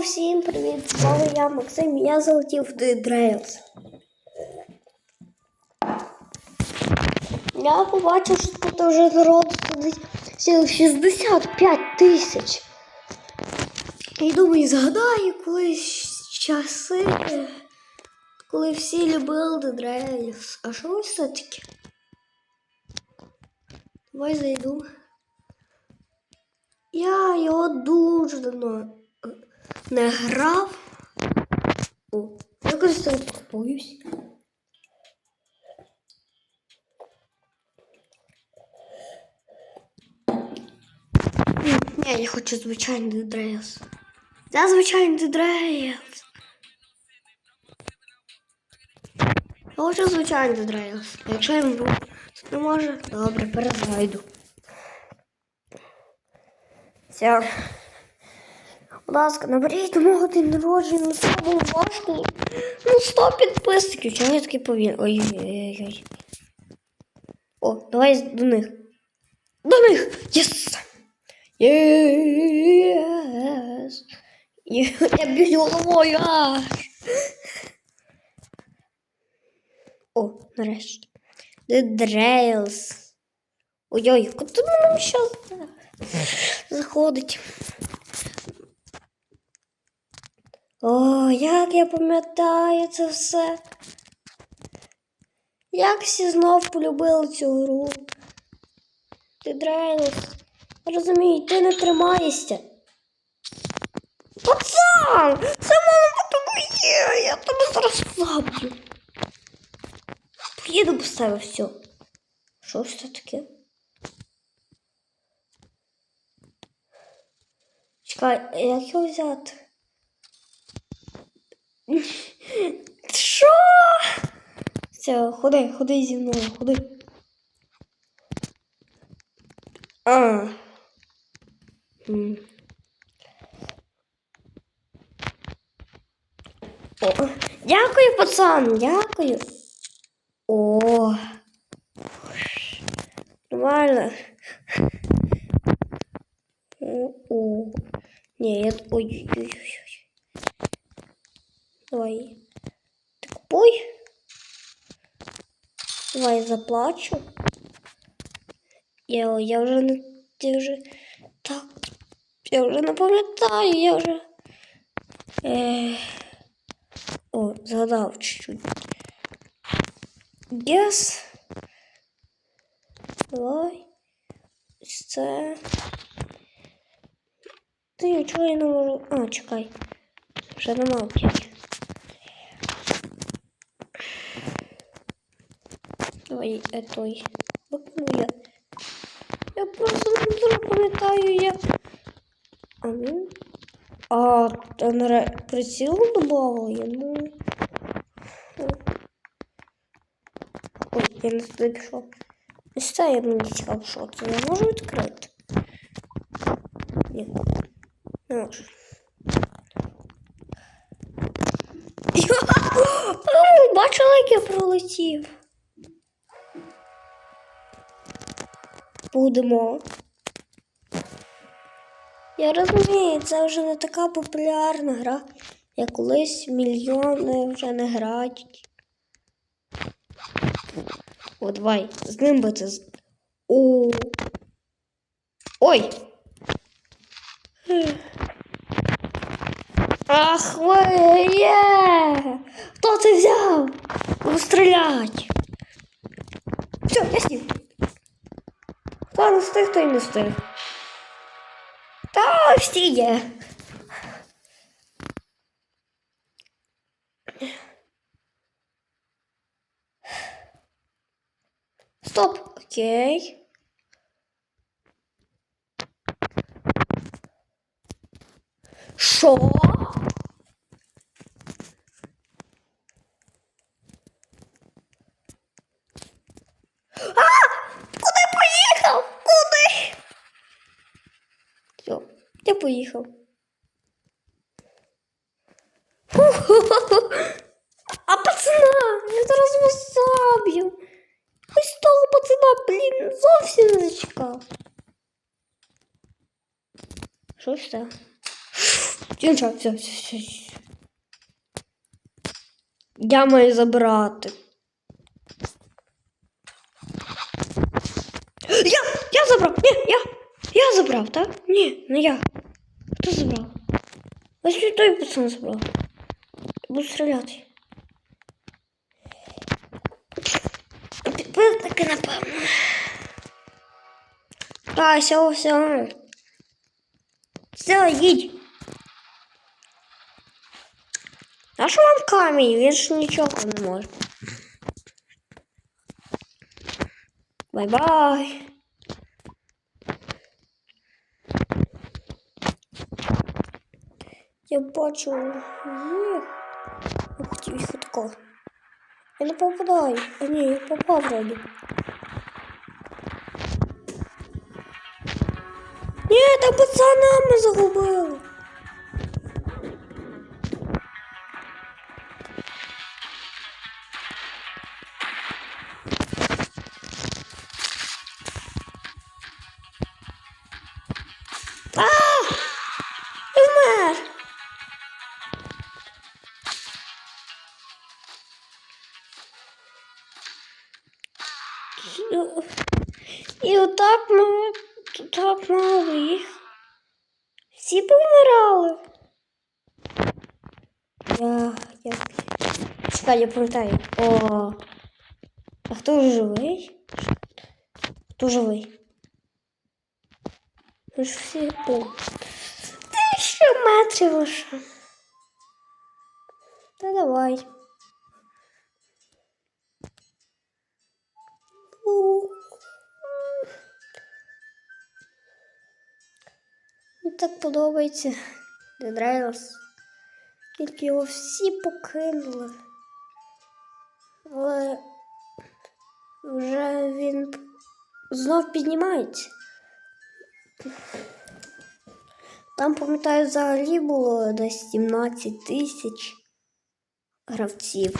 всім привіт! З вами я Максим. Я залетів в The Drails. Я побачив, що тут вже народ сидить цілих 65 тисяч. І думаю, згадаю колись часи, коли всі любили The Drails. А що ось все-таки? Давай зайду. Я його дуже давно е, не грав. О, я там купуюсь. Ні, я хочу звичайний Дрейлс. Я звичайний Дрейлс. Я хочу звичайний Дрейлс. А якщо я то не може, добре, перезайду. Все. Будь ласка, наберіть до мого день народження, це було важко. Ну, 100 підписників, чого я такий повільний? Ой-ой-ой. О, давай до них. До них! Єс! Єс! Я б'юсь головою аж. О, нарешті. The Drails. Ой-ой, куди нам зараз заходить? О, як я пам'ятаю це все. Як всі знов полюбили цю гру. Ти Дрейлс. Розумію, ти не тримаєшся. Пацан! Це мало по тобі є, я тебе зараз заб'ю. Поїду без тебе все. Що ж це таке? Чекай, як його взяти? Що? Все, ходи, ходи зі мною, ходи. А. О, дякую, пацан, дякую. О. Нормально. О, о. Не, я... Ой-ой-ой. Давай. Ты. Давай заплачу. Я, я вже не... Я вже... Так. Я вже не пам'ятаю, я вже... Е... О, згадав чуть-чуть. Yes. Давай. Це... Ти чого я не можу... А, чекай. Вже нема. Давай этой. Викину я. Я просто не пам'ятаю, як. А ну. А, на приціл добавили, ну. Ой, я не туди пішов. Ось це я мені цікаво, що це я можу відкрити. Ні. Не можу. Бачила, як я пролетів. Будемо. Я розумію, це вже не така популярна гра, як колись мільйони вже не грають. О, давай, з ним би це. О. Ой! Ах ви є! Хто це взяв? Стрілять! Все, я сів. Не встиг, той не встиг. Та всі є. Стоп, окей. Що? Поїхав. А пацана, я зараз вас заб'ю. Ось того пацана, блін, зовсім не зачекав. Що ж це? Все, все, все. все. Я маю забрати. Я! Я забрав! Ні, я! Я забрав, так? Ні, не я. Хто забрав? Ось той пацан забрав. Я буду стріляти. Підписники, напевно. А, все, все. Все, їдь. А що вам камінь? Він ж нічого не може. Бай-бай. Я бачу їх. Я хотів їх отако. Я не попадаю. А ні, я попав вроді. Ні, там пацана ми загубили. Так мало їх. Всі помирали. Я, я... Чекай, я пам'ятаю. О. А хто живий? Хто живий? Ви ж всі по. Тисяча метрів лише. Та давай. У. так подобається Dead Rails. Тільки його всі покинули. Але вже він знов піднімається. Там, пам'ятаю, взагалі було десь 17 тисяч гравців.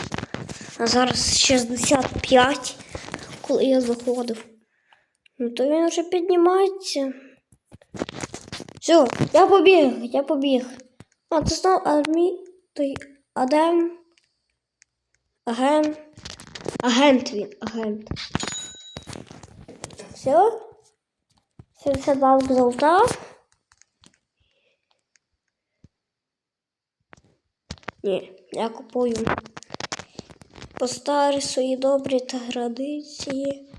А зараз 65, коли я заходив. Ну то він вже піднімається. Все, я побіг, я побіг. А, це знову армій. Той Адем. Агент. Агент він, агент. Все? 72 золота. Ні, я купую по старі свої добрі традиції.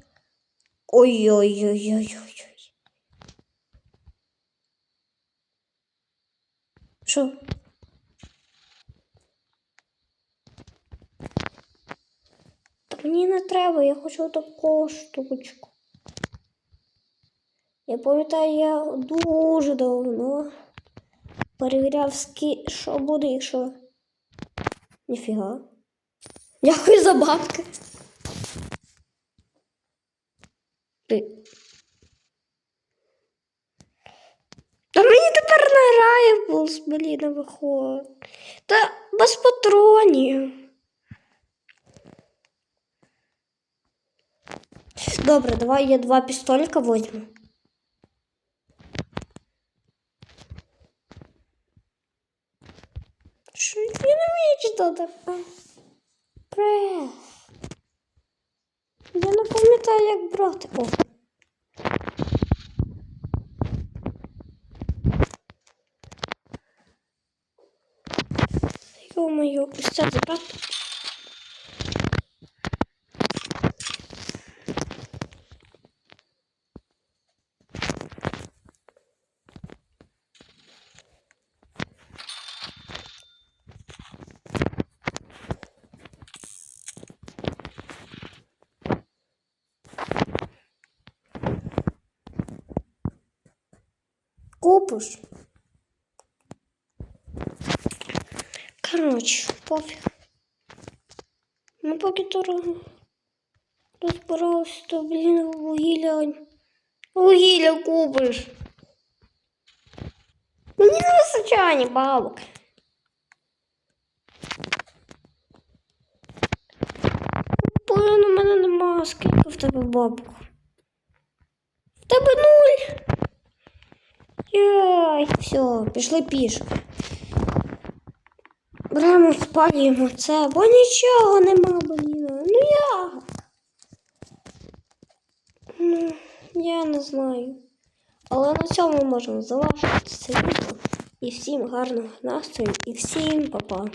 Ой-ой-ой-ой-ой. Що? Та мені не треба, я хочу таку штучку. Я пам'ятаю, я дуже давно перевіряв, ски... що буде, якщо. Ніфіга. Дякую за бабки. Ти. Та мені тепер булс, блін, виходить. Та без патронів. Добре, давай я два пістоліка возьму. Що я не вмію читати? Прес. Я не пам'ятаю, як брати. О. Ё-моё, ось це забрати. Купиш. Короче, пофіг. Ну, поки то ро- розбирався, то, блін, вугілля. Вугілля купиш. Мені не вистачає ні бабок. Блин, у мене нема. Скільки в тебе бабок? В тебе нуль. Яй, все, пішли пішки. Беремо, спалюємо це, бо нічого нема, блін. Ну як? Ну, я не знаю. Але на цьому можемо завершити це відео. І всім гарного настрою, і всім па-па.